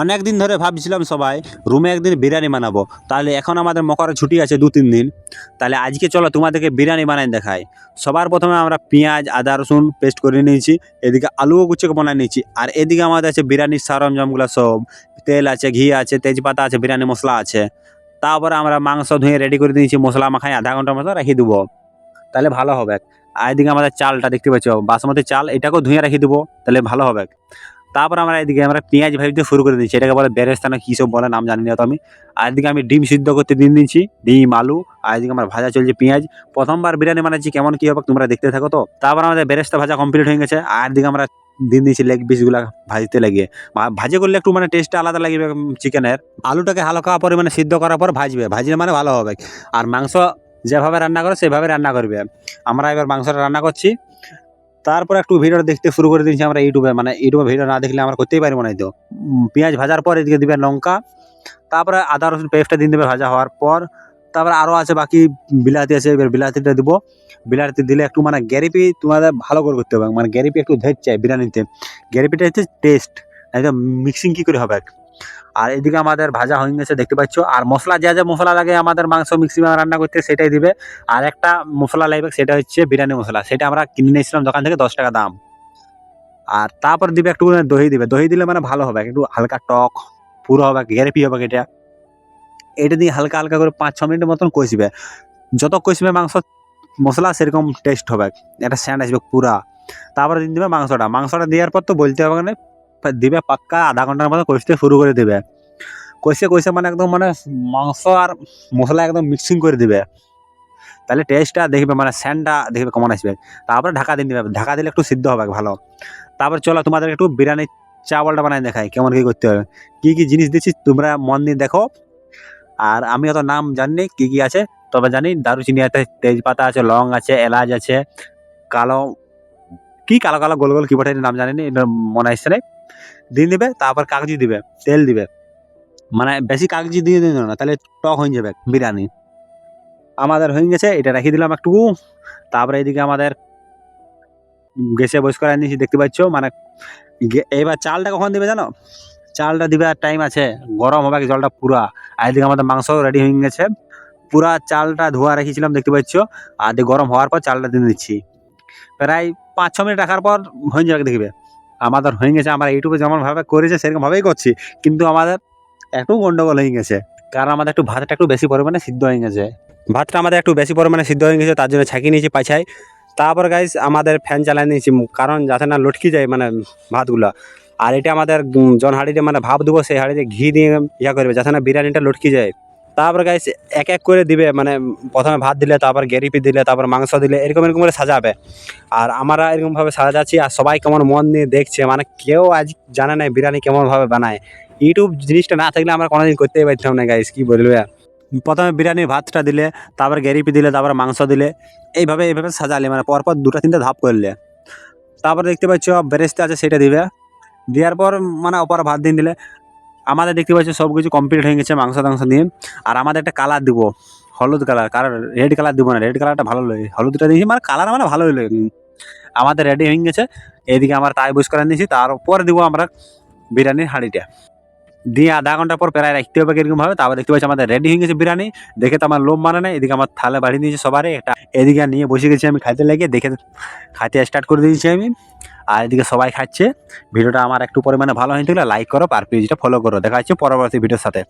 অনেক দিন ধরে ভাবছিলাম সবাই রুমে একদিন বিরিয়ানি বানাবো। তাহলে এখন আমাদের মকরের ছুটি আছে দু তিন দিন। তাহলে আজকে চলো তোমাদেরকে বিরিয়ানি বানাই দেখাই। সবার প্রথমে আমরা পেঁয়াজ, আদা, রসুন পেস্ট করে নিয়েছি। এদিকে আলুও কুচকে বানাই নিয়েছি। আর এদিকে আমাদের আছে বিরিয়ানির সরঞ্জামগুলো সব। তেল আছে, ঘি আছে, তেজপাতা আছে, বিরিয়ানি মশলা আছে। তারপরে আমরা মাংস ধুয়ে রেডি করে দিয়েছি। মশলা মাখাই আধা ঘণ্টার মতো রেখে দেবো। তাহলে ভালো হবে। আর এদিকে আমাদের চালটা দেখতে পাচ্ছ। বাসমতি চাল, এটাকেও ধুয়ে রেখে দেবো। তাহলে ভালো হবে। তারপর আমরা এদিকে আমরা পেঁয়াজ ভাজতে শুরু করে দিচ্ছি। এটাকে বলে বেরেস্তা না কী সব বলে, নাম জানি না তো আমি। আর এদিকে আমি ডিম সিদ্ধ করতে দিন দিচ্ছি, ডিম, আলু, আর এদিকে আমার ভাজা চলছে পেঁয়াজ। প্রথমবার বিরিয়ানি বানাচ্ছি, কেমন কী হবে তোমরা দেখতে থাকো তো। তারপর আমাদের বেরেস্তা ভাজা কমপ্লিট হয়ে গেছে, আর এদিকে আমরা দিন দিচ্ছি লেগ পিসগুলা ভাজতে লাগিয়ে। ভাজে করলে একটু মানে টেস্টটা আলাদা লাগবে চিকেনের আলুটাকে হালকা পরিমাণে সিদ্ধ করার পর ভাজবে। ভাজলে মানে ভালো হবে। আর মাংস যেভাবে রান্না করে, সেভাবে রান্না করবে। আমরা এবার মাংসটা রান্না করছি। তারপর একটু ভিডিও দেখতে শুরু করে দিয়েছি আমরা ইউটিউবে। মানে ইউটিউবে ভিডিও না দেখলে আমরা করতেই পারব না তো। পেঁয়াজ ভাজার পর এদিকে দিবে লঙ্কা, তারপরে আদা, রসুন, পেস্টটা দিয়ে দেবে ভাজা হওয়ার পর, তারপরে আরও আছে বাকি বিলাতি আছে, এবার বিলাতিটা দিব। বিলাতি দিলে একটু মানে গ্যারিপি তোমাদের ভালো করে করতে হবে। মানে গ্যারিপি একটু ধৈর্য চাই বিরিয়ানিতে। গ্যারিপিটা হচ্ছে টেস্ট একদম মিক্সিং কী করে হবে? আর এদিকে আমাদের ভাজা হয়ে গেছে, দেখতে পাচ্ছ। আর মশলা, যা যা মশলা লাগে আমাদের মাংস মিক্সি রান্না করতে, সেটাই দিবে। আর একটা মশলা লাগবে, সেটা হচ্ছে বিরিয়ানি মশলা। সেটা আমরা কিনে নিয়েছিলাম দোকান থেকে দশ টাকা দাম। আর তারপর দিবে একটু দহি দিবে। দহি দিলে মানে ভালো হবে, একটু হালকা টক, পুরো হবে গ্যারেপি হবে এটা। এটা দিয়ে হালকা হালকা করে পাঁচ ছ মিনিটের মতন কষবে। যত কষবে মাংস, মশলা সেরকম টেস্ট হবে। একটা স্যান্ড আসবে পুরা। তারপরে দিয়ে দিবে মাংসটা। মাংসটা দেওয়ার পর তো বলতে হবে না দিবে পাক্কা আধা ঘণ্টার মতো কষতে শুরু করে দিবে। কষে কষে মানে একদম মানে মাংস আর মশলা একদম মিক্সিং করে দিবে। তাহলে টেস্টটা দেখবে মানে স্যান্ডটা দেখবে কেমন আসবে তারপরে ঢাকা দিন দেবে। ঢাকা দিলে একটু সিদ্ধ হবে, ভালো। তারপর চলো তোমাদের একটু বিরিয়ানির চাওয়ালটা বানাই দেখাই, কেমন কী করতে হবে কী কী জিনিস দিচ্ছি তোমরা মন দিয়ে দেখো। আর আমি অত নাম জানি, কী কী আছে, তবে জানি দারুচিনি আছে, তেজপাতা আছে, লং আছে, এলাচ আছে, কালো, কি কালো কালো, গোল গোল, কি বটে, নাম জানি না, মনে আসছে না দিয়ে দিবে, তারপর কাগজি দিবে, তেল দিবে। মানে বেশি কাগজি দিয়ে দিল না, তাহলে টক হয়ে যাবে বিরিয়ানি। আমাদের হয়ে গেছে, এটা রেখে দিলাম একটু। তারপরে এদিকে আমাদের গ্যাসে বস করে নিয়েছি দেখতে পাচ্ছ? মানে এবার চালটা কখন দিবে জানো? চালটা দিবে আর টাইম আছে, গরম হবে জলটা পুরা। আর এদিকে আমাদের মাংস রেডি হয়ে গেছে। পুরা চালটা ধোয়া রেখেছিলাম, দেখতে পাচ্ছ? আর গরম হওয়ার পর চালটা দিয়ে দিচ্ছি। প্রায় পাঁচ ছ মিনিট রাখার পর হয়ে যাবে, দেখবে। আমাদের হয়ে গেছে, আমরা ইউটিউবে যেমনভাবে করেছে সেরকমভাবেই করছি। কিন্তু আমাদের একটু গন্ডগোল হয়ে গেছে। কারণ আমাদের একটু ভাতটা একটু বেশি পরিমাণে সিদ্ধ হয়ে গেছে। ভাতটা আমাদের একটু বেশি পরিমাণে সিদ্ধ হয়ে গেছে, তার জন্য ছাঁকিয়ে নিয়েছি পাছায়। তারপর গাইস আমাদের ফ্যান চালিয়ে নিয়েছি, কারণ যাতে না লটকি যায় মানে ভাতগুলো। আর এটা আমাদের জন হাঁড়িতে মানে ভাব দেবো, সেই হাঁড়িতে ঘি দিয়ে ইয়া করবে, যাতে না বিরিয়ানিটা লটকি যায়। তারপর গাইস এক এক করে দিবে মানে প্রথমে ভাত দিলে, তারপর গ্যারিপি দিলে, তারপর মাংস দিলে, এরকম এরকম করে সাজাবে। আর আমরা এরকমভাবে সাজাচ্ছি, আর সবাই কেমন মন নিয়ে দেখছে মানে কেউ আজ জানে না বিরিয়ানি কেমনভাবে বানায়। ইউটিউব জিনিসটা না থাকলে আমরা কোনোদিন করতেই পারতাম না গাইস কি বলবে প্রথমে বিরিয়ানির ভাতটা দিলে, তারপর গ্যারিপি দিলে, তারপর মাংস দিলে, এইভাবে এইভাবে সাজালে মানে পরপর দুটো তিনটে ধাপ করলে। তারপর দেখতে পাচ্ছ বেরেস্তা আছে, সেটা দিবে। দেওয়ার পর মানে ওপর ভাত দিন দিলে আমাদের দেখতে পাচ্ছি সব কিছু কমপ্লিট হয়ে গেছে মাংস টাংস দিয়ে। আর আমাদের একটা কালার দিব, হলুদ কালার কালার রেড কালার দিব না রেড কালারটা ভালো লাগে। হলুদটা দিয়েছি মানে কালার মানে ভালোই লাগে। আমাদের রেডি হয়ে গেছে। এদিকে আমরা তাই বুঝ করে নিয়েছি, তারপর দিব আমরা বিরিয়ানির হাঁড়িটা। দিয়ে আধা ঘণ্টা পর প্রায় রাখতে হবে এরকম ভাবে, তারপর দেখতে পাচ্ছি আমাদের রেডি হয়ে গেছে বিরিয়ানি। দেখে তো আমার লোভ মানে না এদিকে আমার থালে বাড়ি দিয়েছে সবারই এটা এদিকে নিয়ে বসে গেছি আমি খাইতে লেগে দেখে খাইতে স্টার্ট করে দিয়েছি আমি। আর এদিকে সবাই খাচ্ছে। ভিডিওটা আমার একটু পরিমাণে ভালো হয়ে থাকলে লাইক করো, আর পেজটা ফলো করো। দেখা যাচ্ছে পরবর্তী ভিডিওর সাথে।